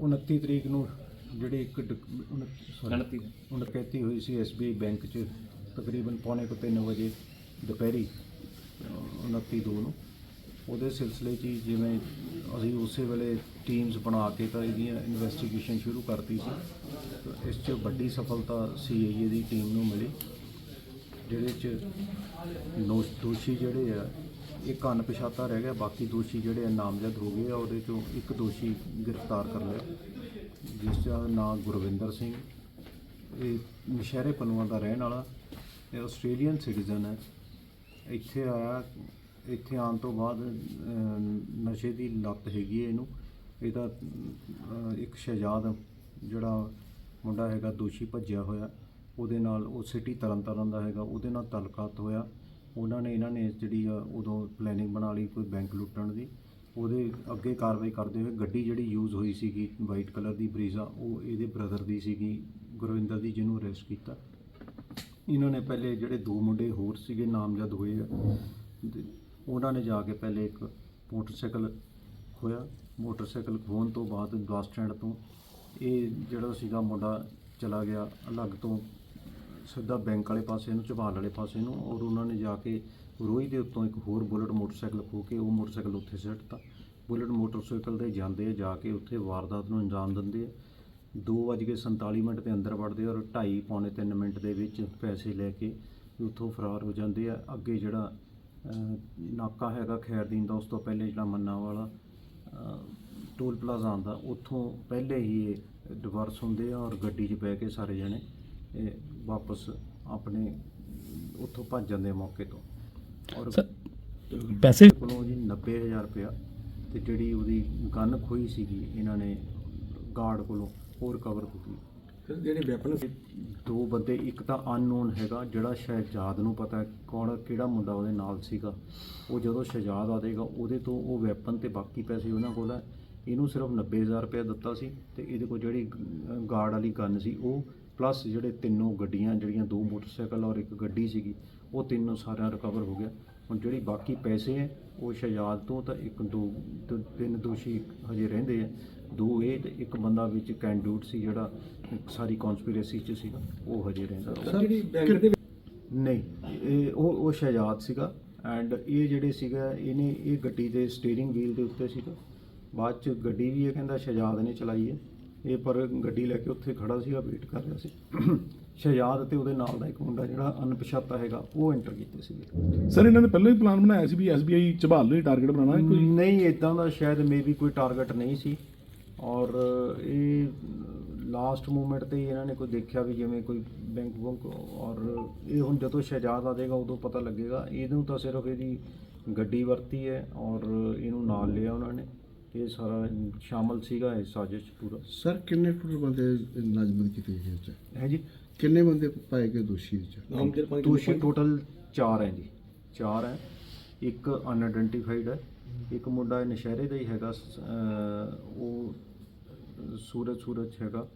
29 ਤਰੀਕ ਨੂੰ ਜਿਹੜੀ ਇੱਕ ਡਕ- ਉਨੱਤੀ- sorry, 29 ਹੁਣ ਡਕੈਤੀ ਹੋਈ ਸੀ ਐਸਬੀਆਈ ਬੈਂਕ 'ਚ ਤਕਰੀਬਨ ਪੌਣੇ ਕੁ 3 ਵਜੇ ਦੁਪਹਿਰੀ ਅਹ 29 ਦੋ ਨੂੰ। ਉਹਦੇ ਸਿਲਸਿਲੇ 'ਚ ਹੀ ਜਿਵੇਂ ਅਸੀਂ ਉਸੇ ਵੇਲੇ ਟੀਮਸ ਬਣਾ ਕੇ ਤਾਂ ਇਹਦੀਆਂ ਇਨਵੈਸਟੀਗੇਸ਼ਨ ਸ਼ੁਰੂ ਕਰਤੀ ਸੀ। ਇਸ 'ਚ ਵੱਡੀ ਸਫਲਤਾ ਸੀਆਈਏ ਦੀ ਟੀਮ ਨੂੰ ਮਿਲੀ ਜਿਹੜੇ 'ਚ ਦੋਸ਼ੀ ਜਿਹੜੇ ਆ ਇੱਕ ਅਣਪਛਾਤਾ ਰਹਿ ਗਿਆ, ਬਾਕੀ ਦੋਸ਼ੀ ਜਿਹੜੇ ਆ ਨਾਮਜ਼ਦ ਹੋ ਗਏ ਆ, ਉਹਦੇ 'ਚੋਂ ਇੱਕ ਦੋਸ਼ੀ ਗ੍ਰਿਫਤਾਰ ਕਰ ਲਿਆ, ਜਿਸ ਦਾ ਨਾਮ ਗੁਰਵਿੰਦਰ ਸਿੰਘ, ਇਹ ਨਸ਼ਹਿਰੇ ਪਨੂਆ ਦਾ ਰਹਿਣ ਵਾਲਾ, ਇਹ ਆਸਟ੍ਰੇਲੀਅਨ ਸਿਟੀਜ਼ਨ ਹੈ। ਇੱਥੇ ਆਇਆ, ਇੱਥੇ ਆਉਣ ਤੋਂ ਬਾਅਦ ਨਸ਼ੇ ਦੀ ਲੱਤ ਹੈਗੀ ਹੈ ਇਹਨੂੰ ਇਹਦਾ ਇੱਕ ਸ਼ਹਿਜ਼ਾਦ ਜਿਹੜਾ ਮੁੰਡਾ ਹੈਗਾ, ਦੋਸ਼ੀ ਭੱਜਿਆ ਹੋਇਆ, ਉਹਦੇ ਨਾਲ ਉਹ ਸਿਟੀ ਤਰਨਤਾਰਨ ਦਾ ਹੈਗਾ, ਉਹਦੇ ਨਾਲ ਤਲਕਾਤ ਹੋਇਆ। ਉਹਨਾਂ ਨੇ, ਇਹਨਾਂ ਨੇ ਜਿਹੜੀ ਆ ਉਦੋਂ ਪਲੈਨਿੰਗ ਬਣਾ ਲਈ ਕੋਈ ਬੈਂਕ ਲੁੱਟਣ ਦੀ, ਉਹਦੇ ਅੱਗੇ ਕਾਰਵਾਈ ਕਰਦੇ ਹੋਏ ਗੱਡੀ ਜਿਹੜੀ ਯੂਜ਼ ਹੋਈ ਸੀਗੀ ਵਾਈਟ ਕਲਰ ਦੀ ਬਰੀਜ਼ਾ ਉਹ ਇਹਦੇ ਬ੍ਰਦਰ ਦੀ ਸੀਗੀ, ਗੁਰਵਿੰਦਰ ਦੀ ਜਿਹਨੂੰ ਅਰੈਸਟ ਕੀਤਾ। ਇਹਨਾਂ ਨੇ ਪਹਿਲੇ ਜਿਹੜੇ ਦੋ ਮੁੰਡੇ ਹੋਰ ਸੀਗੇ ਨਾਮਜ਼ਦ ਹੋਏ ਆ, ਤੇ ਉਹਨਾਂ ਨੇ ਜਾ ਕੇ ਪਹਿਲੇ ਇੱਕ ਮੋਟਰਸਾਈਕਲ ਖੋਇਆ ਮੋਟਰਸਾਈਕਲ ਖੋਣ ਤੋਂ ਬਾਅਦ ਬੱਸ ਸਟੈਂਡ ਤੋਂ ਇਹ ਜਿਹੜਾ ਸੀਗਾ ਮੁੰਡਾ ਚਲਾ ਗਿਆ, ਅਲੱਗ ਤੋਂ ਸਿੱਧਾ ਬੈਂਕ ਵਾਲੇ ਪਾਸੇ ਨੂੰ ਝਬਾਲ ਵਾਲੇ ਪਾਸੇ ਨੂੰ ਔਰ ਉਹਨਾਂ ਨੇ ਜਾ ਕੇ ਰੋਈ ਦੇ ਉੱਤੋਂ ਇੱਕ ਹੋਰ ਬੁਲਟ ਮੋਟਰਸਾਈਕਲ ਖੋ ਕੇ ਉਹ ਮੋਟਰਸਾਈਕਲ ਉੱਥੇ ਸਿੱਟਤਾ ਬੁਲਟ ਮੋਟਰਸਾਈਕਲ ਤੇ ਜਾਂਦੇ ਆ, ਜਾ ਕੇ ਉੱਥੇ ਵਾਰਦਾਤ ਨੂੰ ਅੰਜਾਮ ਦਿੰਦੇ ਆ। 2:47 ਮਿੰਟ ਦੇ ਅੰਦਰ ਵੜਦੇ ਔਰ 2.5 ਪੌਣੇ 3 ਮਿੰਟ ਦੇ ਵਿੱਚ ਪੈਸੇ ਲੈ ਕੇ ਉੱਥੋਂ ਫਰਾਰ ਹੋ ਜਾਂਦੇ ਆ। ਅੱਗੇ ਜਿਹੜਾ ਨਾਕਾ ਹੈਗਾ ਖੈਰਦੀਨ ਦਾ ਉਸ ਤੋਂ ਪਹਿਲੇ ਜਿਹੜਾ ਮੰਨਾ ਵਾਲਾ ਟੋਲ ਪਲਾਜ਼ਾ ਆਉਂਦਾ ਉੱਥੋਂ ਪਹਿਲੇ ਹੀ ਇਹ ਡਿਵਰਸ ਹੁੰਦੇ ਆ ਔਰ ਗੱਡੀ 'ਚ ਬਹਿ ਕੇ ਸਾਰੇ ਜਣੇ ਇਹ ਵਾਪਸ ਆਪਣੇ ਉੱਥੋਂ ਭੱਜ ਜਾਂਦੇ ਆ ਮੌਕੇ ਤੋਂ। ਔਰ ਸਰ ਪੈਸੇ ਕੋਲੋਂ ਜੀ 90000 ਰੁਪਇਆ ਤੇ ਜਿਹੜੀ ਉਹਦੀ ਗਨ ਖੋਈ ਸੀਗੀ ਇਹਨਾਂ ਨੇ ਗਾਰਡ ਕੋਲੋਂ ਹੋਰ ਕਵਰ ਕੀਤੀ। ਜਿਹੜੇ ਵੈਪਨ ਦੋ ਬੰਦੇ ਇੱਕ ਤਾਂ ਅਨਨੋਨ ਹੈਗਾ ਜਿਹੜਾ ਸ਼ਹਿਜਾਦ ਨੂੰ ਪਤਾ ਹੈ ਕੌਣ ਕਿਹੜਾ ਮੁੰਡਾ ਉਹਦੇ ਨਾਲ ਸੀਗਾ। ਉਹ ਜਦੋਂ ਸ਼ਹਿਜਾਦ ਆਦੇਗਾ ਉਹਦੇ ਤੋਂ ਉਹ ਵੈਪਨ ਤੇ ਬਾਕੀ ਪੈਸੇ ਉਹਨਾਂ ਕੋਲ ਹੈ ਇਹਨੂੰ ਸਿਰਫ 90000 ਰੁਪਏ ਦਿੱਤਾ ਸੀ ਤੇ ਇਹਦੇ ਕੋਲ ਜਿਹੜੀ ਗਾਰਡ ਵਾਲੀ ਗਨ ਸੀ ਉਹ ਪਲੱਸ ਜਿਹੜੇ ਤਿੰਨੋਂ ਗੱਡੀਆਂ ਜਿਹੜੀਆਂ ਦੋ ਮੋਟਰਸਾਈਕਲ ਔਰ ਇੱਕ ਗੱਡੀ ਸੀਗੀ ਉਹ ਤਿੰਨੋਂ ਸਾਰਿਆਂ ਰਿਕਵਰ ਹੋ ਗਿਆ। ਹੁਣ ਜਿਹੜੀ ਬਾਕੀ ਪੈਸੇ ਹੈ ਉਹ ਸ਼ਹਿਜਾਦ ਤੋਂ ਤਾਂ ਇੱਕ ਦੋ ਦੋ- ਤਿੰਨ ਦੋਸ਼ੀ ਹਜੇ ਰਹਿੰਦੇ ਆ। ਦੋ ਇਹ ਤੇ ਇੱਕ ਬੰਦਾ ਵਿੱਚ ਕੈਂਡੂਟ ਸੀ ਜਿਹੜਾ ਸਾਰੀ ਕਨਸਪੀਰੇਸੀ ਚ ਸੀਗਾ ਉਹ ਹਜੇ ਰਹਿੰਦਾ। ਜਿਹੜੀ ਬੈਂਕ ਦੇ ਨਹੀਂ ਇਹ ਉਹ ਉਹ ਸ਼ਹਿਜਾਦ ਸੀਗਾ। ਐਂਡ ਇਹ ਜਿਹੜੇ ਸੀਗਾ ਇਹਨੇ ਇਹ ਗੱਡੀ ਦੇ ਸਟੀਅਰਿੰਗ ਵੀਲ ਦੇ ਉੱਤੇ ਸੀਗਾ। ਬਾਅਦ ਚ ਗੱਡੀ ਵੀ ਇਹ ਕਹਿੰਦਾ ਸ਼ਹਿਜਾਦ ਨੇ ਚਲਾਈ ਹੈ। ਇਹ ਪਰ ਗੱਡੀ ਲੈ ਕੇ ਉੱਥੇ ਖੜਾ ਸੀਗਾ ਵੇਟ ਕਰ ਰਿਹਾ ਸੀ। ਸ਼ਹਿਜਾਦ ਤੇ ਉਹਦੇ ਨਾਲ ਦਾ ਇੱਕ ਮੁੰਡਾ ਜਿਹੜਾ ਅਣਪਛਾਤਾ ਹੈਗਾ ਉਹ ਐਂਟਰ ਕੀਤੇ ਸੀਗੇ। ਸਰ ਇਹਨਾਂ ਨੇ ਪਹਿਲਾਂ ਹੀ ਪਲਾਨ ਬਣਾਇਆ ਸੀ ਵੀ ਐਸਬੀਆਈ ਝਬਾਲ ਹੀ ਟਾਰਗੇਟ ਬਣਾਉਣਾ ਹੈ ਕੋਈ? ਨਹੀਂ ਇਦਾਂ ਦਾ ਸ਼ਾਇਦ ਮੇਬੀ ਕੋਈ ਟਾਰਗੇਟ ਨਹੀਂ ਸੀ। ਔਰ ਇਹ ਲਾਸਟ ਮੂਮੈਂਟ ਤੇ ਹੀ ਇਹਨਾਂ ਨੇ ਕੋਈ ਦੇਖਿਆ ਵੀ ਜਿਵੇਂ ਕੋਈ ਬੈਂਕ ਬੁੰਕ ਔਰ ਇਹ ਹੁਣ ਜਦੋਂ ਸ਼ਹਿਜਾਦ ਆ ਜਾਏਗਾ ਉਦੋਂ ਪਤਾ ਲੱਗੇਗਾ। ਇਹਨੂੰ ਤਾਂ ਸਿਰਫ ਇਹਦੀ ਗੱਡੀ ਵਰਤੀ ਹੈ ਔਰ ਇਹਨੂੰ ਨਾਲ ਲਿਆ ਉਹਨਾਂ ਨੇ। ਇਹ ਸਾਰਾ ਸ਼ਾਮਲ ਸੀਗਾ ਇਸ ਸਾਜ਼ਿਸ਼ ਪੂਰਾ। ਸਰ ਕਿੰਨੇ ਟੋਟਲ ਬੰਦੇ ਨਾਜ਼ਮਨ ਕੀਤੇ ਗਏ ਚ ਹੈ ਜੀ। ਕਿੰਨੇ ਬੰਦੇ ਪਾਏ ਗਏ ਦੋਸ਼ੀ ਵਿੱਚ? ਦੋਸ਼ੀ ਟੋਟਲ 4 ਹੈ ਜੀ। 4 ਹੈ। ਇੱਕ ਅਨਆਇਡੈਂਟੀਫਾਈਡ ਹੈ। ਇੱਕ ਮੁੰਡਾ ਨਸ਼ਹਿਰੇ ਦਾ ਹੀ ਹੈਗਾ। ਉਹ ਸੂਰਜ ਸੂਰਜ ਹੈਗਾ।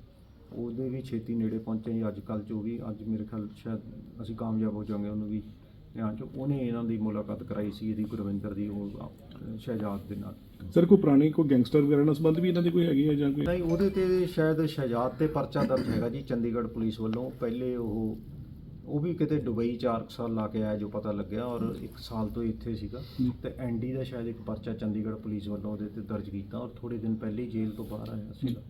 ਉਹਦੇ ਵੀ ਛੇਤੀ ਨੇੜੇ ਪਹੁੰਚੇ ਅੱਜ ਕੱਲ੍ਹ ਜੋ ਵੀ ਅੱਜ ਮੇਰੇ ਖਿਆਲ ਸ਼ਾਇਦ ਅਸੀਂ ਕਾਮਯਾਬ ਹੋ ਜਾਵਾਂਗੇ ਉਹਨੂੰ ਵੀ ਧਿਆਨ ਚ ਉਹਨੇ ਇਹਨਾਂ ਦੀ ਮੁਲਾਕਾਤ ਕਰਾਈ ਸੀ ਇਹਦੀ ਗੁਰਵਿੰਦਰ ਦੀ ਉਹ ਸ਼ਹਿਜਾਦ ਦੇ ਨਾਲ। ਸਰ ਕੋਈ ਪੁਰਾਣੀ ਕੋਈ ਗੈਂਗਸਟਰ ਵਗੈਰਾ ਨਾਲ ਸੰਬੰਧ ਵੀ ਇਹਨਾਂ ਦੀ ਕੋਈ ਹੈਗੀ ਹੈ ਜਾਂ ਕੋਈ? ਨਹੀਂ ਉਹਦੇ ਤੇ ਸ਼ਾਇਦ ਸ਼ਹਿਜਾਦ ਤੇ ਪਰਚਾ ਦਰਜ ਹੈਗਾ ਜੀ ਚੰਡੀਗੜ੍ਹ ਪੁਲਿਸ ਵੱਲੋਂ। ਪਹਿਲੇ ਉਹ ਉਹ ਵੀ ਕਿਤੇ ਦੁਬਈ 4 ਸਾਲ ਲਾ ਕੇ ਆਇਆ ਜੋ ਪਤਾ ਲੱਗਿਆ ਔਰ 1 ਸਾਲ ਤੋਂ ਹੀ ਇੱਥੇ ਸੀਗਾ। ਤੇ ਐਨਡੀ ਦਾ ਸ਼ਾਇਦ ਇੱਕ ਪਰਚਾ ਚੰਡੀਗੜ੍ਹ ਪੁਲਿਸ ਵੱਲੋਂ ਉਹਦੇ ਤੇ ਦਰਜ ਕੀਤਾ ਔਰ ਥੋੜੇ ਦਿਨ ਪਹਿਲੇ ਹੀ ਜੇਲ੍ਹ ਤੋਂ ਬਾਹਰ ਆਇਆ ਸੀਗਾ।